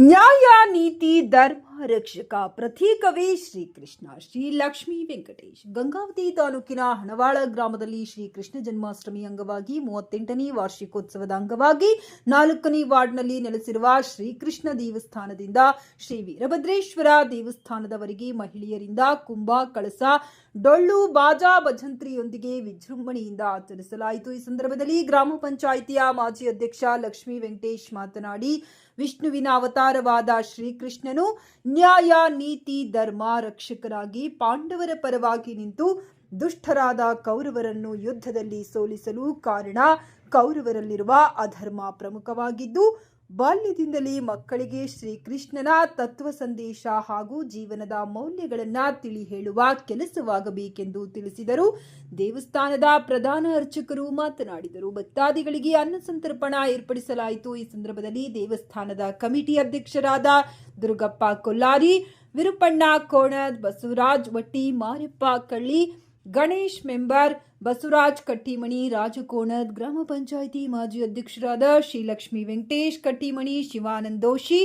ನ್ಯಾಯ ನೀತಿ ಧರ್ಮ ರಕ್ಷಕ ಪ್ರತೀಕವೇ ಶ್ರೀಕೃಷ್ಣ. ಶ್ರೀ ಲಕ್ಷ್ಮೀ ವೆಂಕಟೇಶ್. ಗಂಗಾವತಿ ತಾಲೂಕಿನ ಹಣವಾಳ ಗ್ರಾಮದಲ್ಲಿ ಶ್ರೀ ಕೃಷ್ಣ ಜನ್ಮಾಷ್ಟಮಿ ಅಂಗವಾಗಿ ಮೂವತ್ತೆಂಟನೇ ವಾರ್ಷಿಕೋತ್ಸವದ ಅಂಗವಾಗಿ ನಾಲ್ಕನೇ ವಾರ್ಡ್ನಲ್ಲಿ ನೆಲೆಸಿರುವ ಶ್ರೀಕೃಷ್ಣ ದೇವಸ್ಥಾನದಿಂದ ಶ್ರೀ ವೀರಭದ್ರೇಶ್ವರ ದೇವಸ್ಥಾನದವರೆಗೆ ಮಹಿಳೆಯರಿಂದ ಕುಂಭ, ಕಳಸ, ಡೊಳ್ಳು, ಬಾಜಾ, ಭಜಂತ್ರಿಯೊಂದಿಗೆ ವಿಜೃಂಭಣೆಯಿಂದ ಆಚರಿಸಲಾಯಿತು. ಈ ಸಂದರ್ಭದಲ್ಲಿ ಗ್ರಾಮ ಪಂಚಾಯಿತಿಯ ಮಾಜಿ ಅಧ್ಯಕ್ಷ ಲಕ್ಷ್ಮೀ ವೆಂಕಟೇಶ್ ಮಾತನಾಡಿ ವಿಷ್ಣುವಿನ ಅವತಾರವಾದ ಶ್ರೀಕೃಷ್ಣನು ನ್ಯಾಯ, ನೀತಿ, ಧರ್ಮ ರಕ್ಷಕರಾಗಿ ಪಾಂಡವರ ಪರವಾಗಿ ನಿಂತು ದುಷ್ಟರಾದ ಕೌರವರನ್ನು ಯುದ್ಧದಲ್ಲಿ ಸೋಲಿಸಲು ಕಾರಣ ಕೌರವರಲ್ಲಿರುವ ಅಧರ್ಮ ಪ್ರಮುಖವಾಗಿದ್ದು ಬಾಲ್ಯದಿಂದಲೇ ಮಕ್ಕಳಿಗೆ ಶ್ರೀಕೃಷ್ಣನ ತತ್ವ ಸಂದೇಶ ಹಾಗೂ ಜೀವನದ ಮೌಲ್ಯಗಳನ್ನು ತಿಳಿ ಹೇಳುವ ಕೆಲಸವಾಗಬೇಕೆಂದು ತಿಳಿಸಿದರು. ದೇವಸ್ಥಾನದ ಪ್ರಧಾನ ಅರ್ಚಕರು ಮಾತನಾಡಿದರು. ಭಕ್ತಾದಿಗಳಿಗೆ ಅನ್ನ ಸಂತರ್ಪಣ ಏರ್ಪಡಿಸಲಾಯಿತು. ಈ ಸಂದರ್ಭದಲ್ಲಿ ದೇವಸ್ಥಾನದ ಕಮಿಟಿ ಅಧ್ಯಕ್ಷರಾದ ದುರ್ಗಪ್ಪ ಕೊಲ್ಲಾರಿ, ವಿರುಪಣ್ಣ ಕೋಣದ್ ಬಸವರಾಜ್, ವಟ್ಟಿ ಮಾರಪ್ಪ ಕಳ್ಳಿ ಗಣೇಶ್ ಮೆಂಬರ್ ಬಸವರಾಜ್ ಕಟ್ಟಿಮಣಿ, ರಾಜಕೋಣದ್ ಗ್ರಾಮ ಪಂಚಾಯಿತಿ ಮಾಜಿ ಅಧ್ಯಕ್ಷರಾದ ಶ್ರೀಲಕ್ಷ್ಮಿ ವೆಂಕಟೇಶ್, ಕಟ್ಟಿಮಣಿ ಶಿವಾನಂದ್ ದೋಶಿ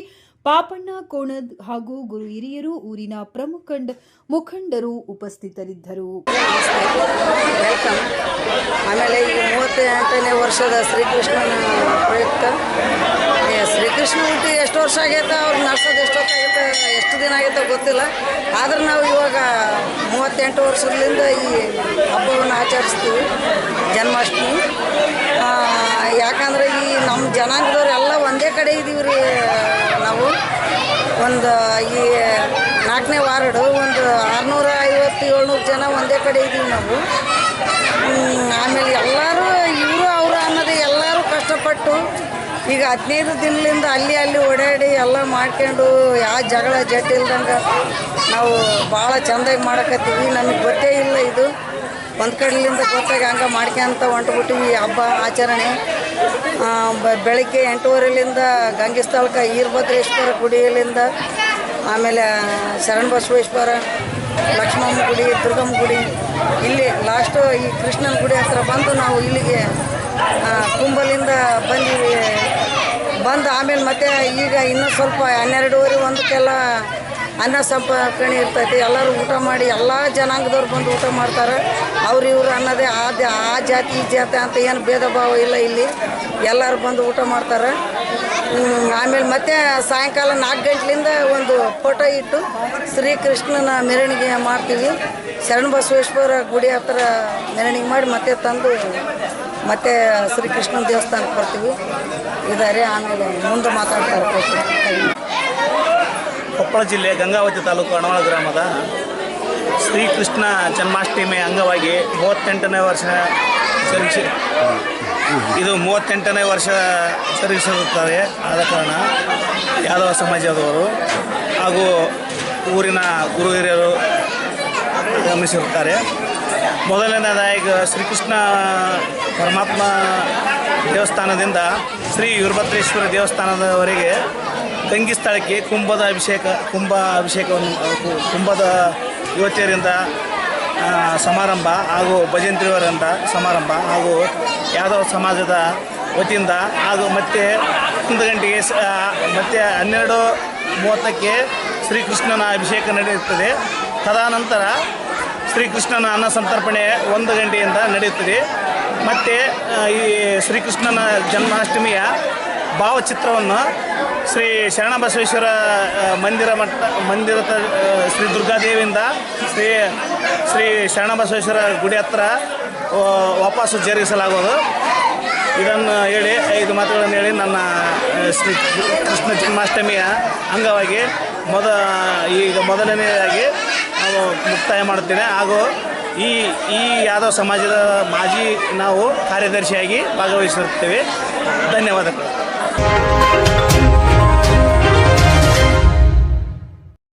ಪಾಪಣ್ಣ ಕೋಣದ್ ಹಾಗೂ ಗುರು ಹಿರಿಯರು ಊರಿನ ಪ್ರಮುಖ ಮುಖಂಡರು ಉಪಸ್ಥಿತರಿದ್ದರು. ಆಮೇಲೆ ಈ ಮೂವತ್ತೆಂಟನೇ ವರ್ಷದ ಶ್ರೀಕೃಷ್ಣನ ಪ್ರಯುಕ್ತ. ಶ್ರೀಕೃಷ್ಣ ಹುಟ್ಟಿ ಎಷ್ಟು ವರ್ಷ ಆಗೈತೆ? ಅವ್ರು ನಡ್ಸೋದು ಎಷ್ಟೊತ್ತಾಗೈತೆ? ಎಷ್ಟು ದಿನ ಆಗೈತೋ ಗೊತ್ತಿಲ್ಲ. ಆದ್ರೆ ನಾವು ಇವಾಗ ಮೂವತ್ತೆಂಟು ವರ್ಷದಿಂದ ಈ ಹಬ್ಬವನ್ನು ಆಚರಿಸ್ತೀವಿ, ಜನ್ಮಾಷ್ಟಮಿ. ಯಾಕಂದ್ರೆ ಈ ನಮ್ಮ ಜನಾಂಗದವ್ರು ಎಲ್ಲ ಒಂದೇ ಕಡೆ ಇದ್ದೀವಿ ರೀ ನಾವು. ಒಂದು, ಈ ನಾಲ್ಕನೇ ವಾರ್ಡು, ಒಂದು ಆರುನೂರ ಐವತ್ತು, ಏಳ್ನೂರು ಜನ ಒಂದೇ ಕಡೆ ಇದ್ದೀವಿ ನಾವು ಹ್ಮ್, ಆಮೇಲೆ ಎಲ್ಲರೂ ಇವರು ಅವರು ಅನ್ನೋದು ಎಲ್ಲರೂ ಕಷ್ಟಪಟ್ಟು ಈಗ ಹದಿನೈದು ದಿನದಿಂದ ಅಲ್ಲಿ ಅಲ್ಲಿ ಓಡಾಡಿ ಎಲ್ಲ ಮಾಡ್ಕೊಂಡು ಯಾವ ಜಗಳ ಜಟ್ಟಿ ಇಲ್ದಂಗೆ ನಾವು ಭಾಳ ಚಂದಾಗಿ ಮಾಡಕತ್ತೀವಿ. ನಮಗೆ ಗೊತ್ತೇ ಇಲ್ಲ ಇದು. ಒಂದು ಕಡೆಯಿಂದ ಗೊತ್ತಾಗಿ ಹಂಗೆ ಮಾಡ್ಕೊಂತ ಈ ಹಬ್ಬ ಆಚರಣೆ. ಬೆಳಗ್ಗೆ ಎಂಟೂವರೆಲಿಂದ ಗಂಗಿಸ್ಥಳಕ್ಕೆ ಈರ್ಭದ್ರೇಶ್ವರ ಗುಡಿಯಲ್ಲಿಂದ ಆಮೇಲೆ ಶರಣ ಬಸವೇಶ್ವರ, ಲಕ್ಷ್ಮಮ್ಮ ಗುಡಿ, ದುರ್ಗಮ್ಮ ಗುಡಿ. ಇಲ್ಲಿ ಲಾಸ್ಟು ಈ ಕೃಷ್ಣನ ಗುಡಿ ಹತ್ರ ಬಂದು ನಾವು ಇಲ್ಲಿಗೆ ಕುಂಬಲಿಂದ ಬಂದೀವಿ. ಬಂದು ಆಮೇಲೆ ಮತ್ತೆ ಈಗ ಇನ್ನೂ ಸ್ವಲ್ಪ ಹನ್ನೆರಡುವರೆ ಒಂದಕ್ಕೆಲ್ಲ ಅನ್ನ ಸಂಪರ್ಕಣೆ ಇರ್ತೈತಿ. ಎಲ್ಲರೂ ಊಟ ಮಾಡಿ ಎಲ್ಲ ಜನಾಂಗದವ್ರು ಬಂದು ಊಟ ಮಾಡ್ತಾರೆ. ಅವ್ರು ಇವರು ಅನ್ನೋದೇ ಆ ಆ ಜಾತಿ, ಈ ಜಾತಿ ಅಂತ ಏನು ಭೇದ ಭಾವ ಇಲ್ಲ ಇಲ್ಲಿ. ಎಲ್ಲರೂ ಬಂದು ಊಟ ಮಾಡ್ತಾರೆ. ಆಮೇಲೆ ಮತ್ತೆ ಸಾಯಂಕಾಲ ನಾಲ್ಕು ಗಂಟೆಲಿಂದ ಒಂದು ಫೋಟೋ ಇಟ್ಟು ಶ್ರೀಕೃಷ್ಣನ ಮೆರವಣಿಗೆ ಮಾಡ್ತೀವಿ. ಶರಣ ಬಸವೇಶ್ವರ ಗುಡಿ ಹತ್ರ ಮೆರವಣಿಗೆ ಮಾಡಿ ಮತ್ತೆ ತಂದು ಮತ್ತೆ ಶ್ರೀಕೃಷ್ಣ ದೇವಸ್ಥಾನಕ್ಕೆ ಬರ್ತೀವಿ. ಇದಾರೆ, ಆಮೇಲೆ ಮುಂದೆ ಮಾತಾಡ್ತಾರೆ ಕೊಪ್ಪಳ ಜಿಲ್ಲೆ ಗಂಗಾವತಿ ತಾಲೂಕು ಅಣವಾಳ ಗ್ರಾಮದ ಶ್ರೀಕೃಷ್ಣ ಜನ್ಮಾಷ್ಟಮಿ ಅಂಗವಾಗಿ ಮೂವತ್ತೆಂಟನೇ ವರ್ಷ ಸರಿಸಿ ಇದು ಮೂವತ್ತೆಂಟನೇ ವರ್ಷ ಜರುಗಿಸಿರುತ್ತಾರೆ ಆದ ಕಾರಣ ಯಾದವ ಸಮಾಜದವರು ಹಾಗೂ ಊರಿನ ಗುರು ಹಿರಿಯರು ಗಮನಿಸಿರುತ್ತಾರೆ. ಮೊದಲನೇದಾಗಿ ಶ್ರೀಕೃಷ್ಣ ಪರಮಾತ್ಮ ದೇವಸ್ಥಾನದಿಂದ ಶ್ರೀ ವೀರಭದ್ರೇಶ್ವರ ದೇವಸ್ಥಾನದವರೆಗೆ ಗಂಗಿ ಸ್ಥಳಕ್ಕೆ ಕುಂಭದ ಅಭಿಷೇಕ, ಕುಂಭ ಅಭಿಷೇಕವನ್ನು ಕುಂಭದ ಯುವತಿಯರಿಂದ ಸಮಾರಂಭ ಹಾಗೂ ಭಜಂತ್ರಿಯವರಿಂದ ಸಮಾರಂಭ ಹಾಗೂ ಯಾದವ ಸಮಾಜದ ವತಿಯಿಂದ ಹಾಗೂ ಮತ್ತೆ ಒಂದು ಗಂಟೆಗೆ ಮತ್ತೆ ಹನ್ನೆರಡು ಮೂವತ್ತಕ್ಕೆ ಶ್ರೀಕೃಷ್ಣನ ಅಭಿಷೇಕ ನಡೆಯುತ್ತದೆ. ತದನಂತರ ಶ್ರೀಕೃಷ್ಣನ ಅನ್ನ ಸಂತರ್ಪಣೆ ಒಂದು ಗಂಟೆಯಿಂದ ನಡೆಯುತ್ತದೆ. ಮತ್ತು ಈ ಶ್ರೀಕೃಷ್ಣನ ಜನ್ಮಾಷ್ಟಮಿಯ ಭಾವಚಿತ್ರವನ್ನು ಶ್ರೀ ಶರಣಬಸವೇಶ್ವರ ಬಸವೇಶ್ವರ ಮಂದಿರ ಮಟ್ಟ ಮಂದಿರದ ಶ್ರೀ ದುರ್ಗಾದೇವಿಯಿಂದ ಶ್ರೀ ಶ್ರೀ ಶರಣಬಸವೇಶ್ವರ ಗುಡಿ ಹತ್ರ ವಾಪಸ್ಸು ಜರುಗಿಸಲಾಗುವುದು. ಇದನ್ನು ಹೇಳಿ, ಐದು ಮಾತುಗಳನ್ನು ಹೇಳಿ ನನ್ನ ಶ್ರೀ ಕೃಷ್ಣ ಜನ್ಮಾಷ್ಟಮಿಯ ಅಂಗವಾಗಿ ಮೊದ ಈಗ ಮೊದಲನೆಯದಾಗಿ ನಾವು ಮುಕ್ತಾಯ ಮಾಡುತ್ತೇನೆ ಹಾಗೂ ಈ ಈ ಯಾದವ್ ಸಮಾಜದ ಮಾಜಿ ನಾವು ಕಾರ್ಯದರ್ಶಿಯಾಗಿ ಭಾಗವಹಿಸುತ್ತೇವೆ. ಧನ್ಯವಾದಗಳು.